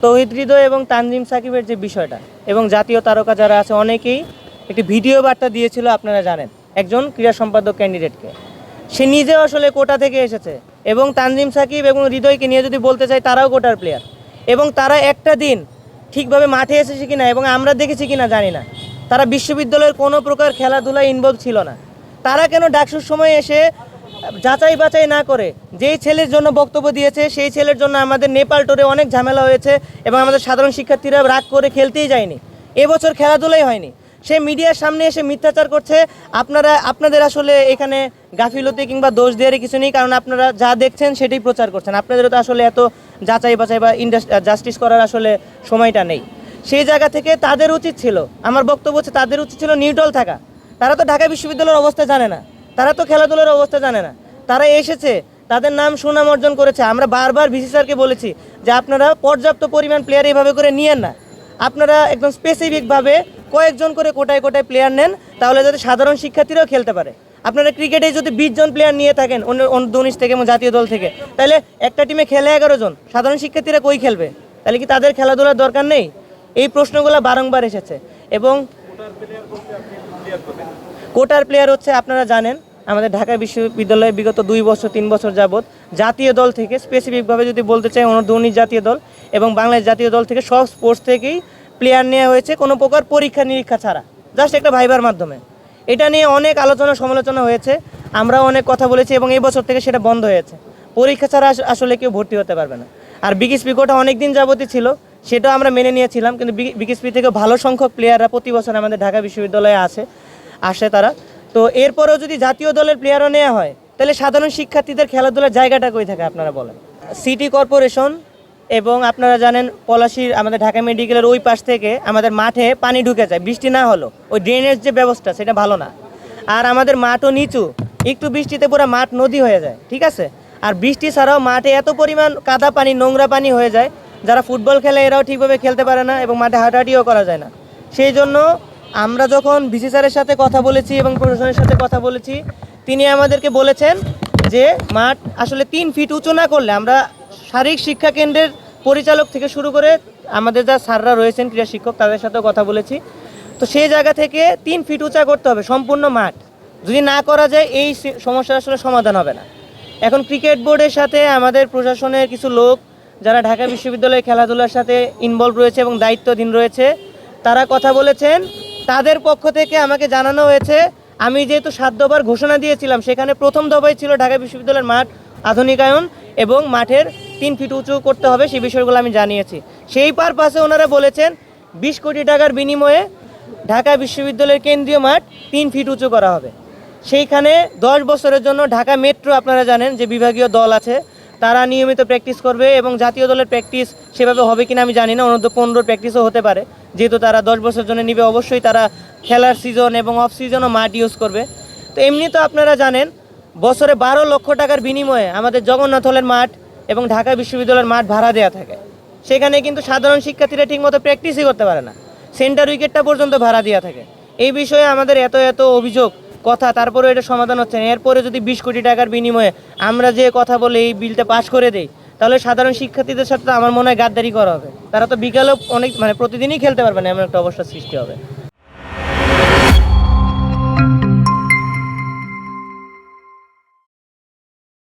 তৌহিদ হৃদয় এবং তানজিম সাকিবের যে বিষয়টা এবং জাতীয় তারকা যারা আছে অনেকেই একটি ভিডিও বার্তা দিয়েছিল, আপনারা জানেন। একজন ক্রীড়া সম্পাদক ক্যান্ডিডেটকে সে নিজে আসলে কোটা থেকে এসেছে এবং তানজিম সাকিব এবং হৃদয়কে নিয়ে যদি বলতে চাই, তারাও কোটার প্লেয়ার এবং তারা একটা দিন ঠিকভাবে মাঠে এসেছে কিনা এবং আমরা দেখেছি কিনা জানি না। তারা বিশ্ববিদ্যালয়ের কোনো প্রকার খেলাধুলায় ইনভলভ ছিল না। তারা কেন ডাকসুর সময় এসে যাচাই বাছাই না করে, যেই ছেলের জন্য বক্তব্য দিয়েছে, সেই ছেলের জন্য আমাদের নেপাল টোরে অনেক ঝামেলা হয়েছে এবং আমাদের সাধারণ শিক্ষার্থীরা রাগ করে খেলতেই যায়নি। এবছর খেলাধুলাই হয়নি। সে মিডিয়ার সামনে এসে মিথ্যাচার করছে। আপনারা, আপনাদের আসলে এখানে গাফিলতি কিংবা দোষ দেওয়ার কিছু নেই, কারণ আপনারা যা দেখছেন সেটাই প্রচার করছেন। আপনাদেরও তো আসলে এত যাচাই বাছাই বা জাস্টিস করার আসলে সময়টা নেই। সেই জায়গা থেকে তাদের উচিত ছিল, আমার বক্তব্য হচ্ছে তাদের উচিত ছিল নিউট্রাল থাকা। তারা তো ঢাকা বিশ্ববিদ্যালয়ের অবস্থা জানে না। তারা তো খেলাধুলার অবস্থা জানে না। তারা এসেছে, তাদের নাম, সুনাম অর্জন করেছে। আমরা বারবার ভিসি স্যারকে বলেছি যে আপনারা পর্যাপ্ত পরিমাণ প্লেয়ার এইভাবে করে নিয়েন না। আপনারা একদম স্পেসিফিকভাবে কয়েকজন করে কোটায় কোটায় প্লেয়ার নেন, তাহলে যাতে সাধারণ শিক্ষার্থীরাও খেলতে পারে। আপনারা ক্রিকেটে যদি বিশ জন প্লেয়ার নিয়ে থাকেন, অন্য উনিশ থেকে এবং জাতীয় দল থেকে, তাহলে একটা টিমে খেলে এগারো জন। সাধারণ শিক্ষার্থীরা কই খেলবে? তাহলে কি তাদের খেলাধুলার দরকার নেই? এই প্রশ্নগুলো বারংবার এসেছে। এবং কোটার প্লেয়ার হচ্ছে আপনারা জানেন, আমাদের ঢাকা বিশ্ববিদ্যালয়ে বিগত দুই বছর, তিন বছর যাবত জাতীয় দল থেকে স্পেসিফিকভাবে যদি বলতে চাই অনূর্ধ্ব জাতীয় দল এবং বাংলাদেশ জাতীয় দল থেকে সব স্পোর্টস থেকেই প্লেয়ার নেওয়া হয়েছে কোনো প্রকার পরীক্ষা নিরীক্ষা ছাড়া। জাস্ট একটা ভাইবার মাধ্যমে। এটা নিয়ে অনেক আলোচনা, সমালোচনা হয়েছে, আমরাও অনেক কথা বলেছি এবং এই বছর থেকে সেটা বন্ধ হয়েছে। পরীক্ষা ছাড়া আস- আসলে কেউ ভর্তি হতে পারবে না। আর বিকিসপি কোটা অনেক দিন যাবতই ছিল, সেটাও আমরা মেনে নিয়েছিলাম, কিন্তু বিকিসপি থেকে ভালো সংখ্যক প্লেয়াররা প্রতি বছর আমাদের ঢাকা বিশ্ববিদ্যালয়ে আসে। আসে তারা। তো এরপরেও যদি জাতীয় দলের প্লেয়ারও নেওয়া হয়, তাহলে সাধারণ শিক্ষার্থীদের খেলাধুলার জায়গাটা কই থাকে আপনারা বলেন? সিটি কর্পোরেশন এবং আপনারা জানেন পলাশির আমাদের ঢাকা মেডিকেলের ওই পাশ থেকে আমাদের মাঠে পানি ঢুকে যায়, বৃষ্টি না হলো। ওই ড্রেনেজ যে ব্যবস্থা, সেটা ভালো না। আর আমাদের মাঠও নিচু, একটু বৃষ্টিতে পুরো মাঠ নদী হয়ে যায়, ঠিক আছে? আর বৃষ্টি ছাড়াও মাঠে এত পরিমাণ কাদা পানি, নোংরা পানি হয়ে যায়, যারা ফুটবল খেলে এরাও ঠিকভাবে খেলতে পারে না এবং মাঠে হাঁটাহাঁটিও করা যায় না। সেই জন্য আমরা যখন ভিসি স্যারের সাথে কথা বলেছি এবং প্রশাসনের সাথে কথা বলেছি, তিনি আমাদেরকে বলেছেন যে মাঠ আসলে তিন ফিট উঁচু না করলে আমরা শারীরিক শিক্ষা কেন্দ্রের পরিচালক থেকে শুরু করে আমাদের যা স্যাররা রয়েছেন ক্রীড়া শিক্ষক, তাদের সাথেও কথা বলেছি। তো সেই জায়গা থেকে তিন ফিট উঁচা করতে হবে সম্পূর্ণ মাঠ। যদি না করা যায়, এই সমস্যার আসলে সমাধান হবে না। এখন ক্রিকেট বোর্ডের সাথে আমাদের প্রশাসনের কিছু লোক যারা ঢাকা বিশ্ববিদ্যালয়ে খেলাধুলার সাথে ইনভলভ রয়েছে এবং দায়িত্বধীন রয়েছে, তারা কথা বলেছেন তাদের পক্ষ থেকে আমাকে জানানো হয়েছে, আমি যেহেতু সাত দফার ঘোষণা দিয়েছিলাম, সেখানে প্রথম দফায় ছিল ঢাকা বিশ্ববিদ্যালয়ের মাঠ আধুনিকায়ন এবং মাঠের তিন ফিট উঁচু করতে হবে সেই বিষয়গুলো আমি জানিয়েছি। সেই পারপাসে ওনারা বলেছেন, বিশ কোটি টাকার বিনিময়ে ঢাকা বিশ্ববিদ্যালয়ের কেন্দ্রীয় মাঠ তিন ফিট উঁচু করা হবে। সেইখানে দশ বছরের জন্য ঢাকা মেট্রো আপনারা জানেন যে বিভাগীয় দল আছে, তারা নিয়মিত প্র্যাকটিস করবে এবং জাতীয় দলের প্র্যাকটিস সেভাবে হবে কিনা আমি জানি না, অনূর্ধ্ব পনেরো প্র্যাকটিসও হতে পারে। যেহেতু তারা দশ বছর জন্য নিবে, অবশ্যই তারা খেলার সিজন এবং অফ সিজনও মাঠ ইউজ করবে। তো এমনি তো আপনারা জানেন, বছরে বারো লক্ষ টাকার বিনিময়ে আমাদের জগন্নাথ হলের মাঠ এবং ঢাকা বিশ্ববিদ্যালয়ের মাঠ ভাড়া দেওয়া থাকে। সেখানে কিন্তু সাধারণ শিক্ষার্থীরা ঠিকমতো প্র্যাকটিসই করতে পারে না। সেন্টার উইকেটটা পর্যন্ত ভাড়া দেওয়া থাকে। এই বিষয়ে আমাদের এত এত অভিযোগ, কথা তারপরে এটা সমাধান হচ্ছে না। এরপরে যদি বিশ কোটি টাকার বিনিময়ে আমরা যে কথা বলে এই বিলটা পাশ করে দেই তাহলে সাধারণ শিক্ষার্থীদের সাথে আমার মনে হয় গাদ্দারি করা হবে। তারা তো বিকালেও অনেক মানে প্রতিদিনই খেলতে পারবে না, এমন একটা অবস্থার সৃষ্টি হবে।